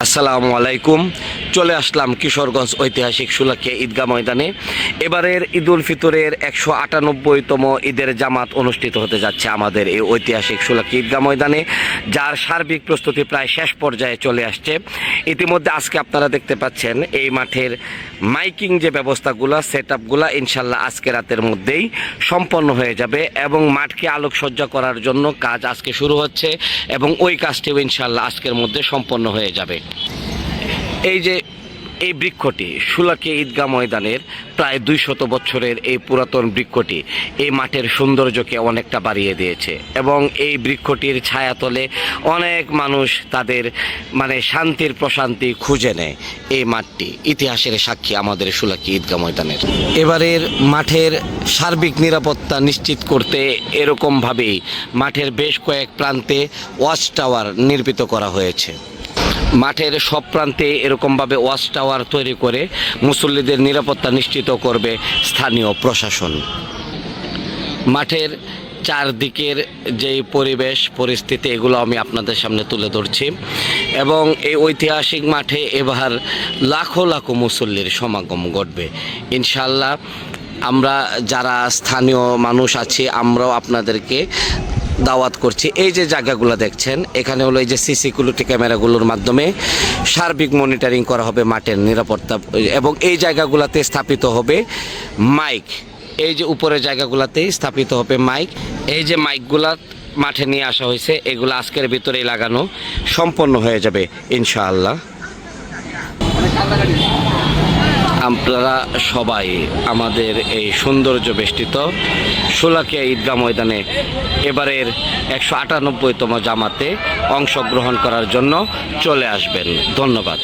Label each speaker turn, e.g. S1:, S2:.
S1: আসসালামু আলাইকুম চলে আসলাম কিশোরগঞ্জ ঐতিহাসিক সুলাকিয়া ঈদগাহ ময়দানে। এবারের ঈদুল ফিতরের একশো আটানব্বইতম ঈদের জামাত অনুষ্ঠিত হতে যাচ্ছে আমাদের এই ঐতিহাসিক সুলাকিয়া ঈদগাহ ময়দানে, যার সার্বিক প্রস্তুতি প্রায় শেষ পর্যায়ে চলে আসছে। ইতিমধ্যে আজকে আপনারা দেখতে পাচ্ছেন, এই মাঠের মাইকিং যে ব্যবস্থাগুলো সেট আপগুলো ইনশাল্লাহ আজকে রাতের মধ্যেই সম্পন্ন হয়ে যাবে এবং মাঠকে আলোকসজ্জা করার জন্য কাজ আজকে শুরু হচ্ছে এবং ওই কাজটিও ইনশাল্লাহ আজকের মধ্যে সম্পন্ন হয়ে যাবে। এই যে এই বৃক্ষটি সুলাকে ঈদগাহ ময়দানের প্রায় দুই শত বছরের এই পুরাতন বৃক্ষটি এই মাঠের সৌন্দর্যকে অনেকটা বাড়িয়ে দিয়েছে এবং এই বৃক্ষটির ছায়াতলে অনেক মানুষ তাদের মানে শান্তির প্রশান্তি খুঁজে নেয় এই মাঠটি। ইতিহাসের সাক্ষী আমাদের সুলাকি ঈদগাহ ময়দানের। এবারের মাঠের সার্বিক নিরাপত্তা নিশ্চিত করতে এরকমভাবেই মাঠের বেশ কয়েক প্রান্তে ওয়াচ টাওয়ার নির্মিত করা হয়েছে। মাঠের সব প্রান্তে এরকমভাবে ওয়াচ টাওয়ার তৈরি করে মুসল্লিদের নিরাপত্তা নিশ্চিত করবে স্থানীয় প্রশাসন। মাঠের চারদিকের যেই পরিবেশ, পরিস্থিতি, এগুলো আমি আপনাদের সামনে তুলে ধরছি এবং এই ঐতিহাসিক মাঠে এবার লাখো লাখো মুসল্লির সমাগম ঘটবে। ইনশাল্লাহ আমরা যারা স্থানীয় মানুষ আছি, আমরাও আপনাদেরকে দাওয়াত করছি। এই যে জায়গাগুলো দেখছেন, এখানে হলো এই যে সিসিকিউরিটি ক্যামেরাগুলোর মাধ্যমে সার্বিক মনিটরিং করা হবে মাঠের নিরাপত্তা, এবং এই জায়গাগুলোতে স্থাপিত হবে মাইক। এই যে উপরের জায়গাগুলোতে স্থাপিত হবে মাইক। এই যে মাইকগুলা মাঠে নিয়ে আসা হয়েছে, এগুলো আজকের ভিতরেই লাগানো সম্পন্ন হয়ে যাবে, ইনশাআল্লাহ। আপনারা সবাই আমাদের এই সৌন্দর্য বেষ্টিত সোলাকিয়া ঈদগাহ ময়দানে এবারের একশো আটানব্বইতম জামাতে অংশগ্রহণ করার জন্য চলে আসবেন। ধন্যবাদ।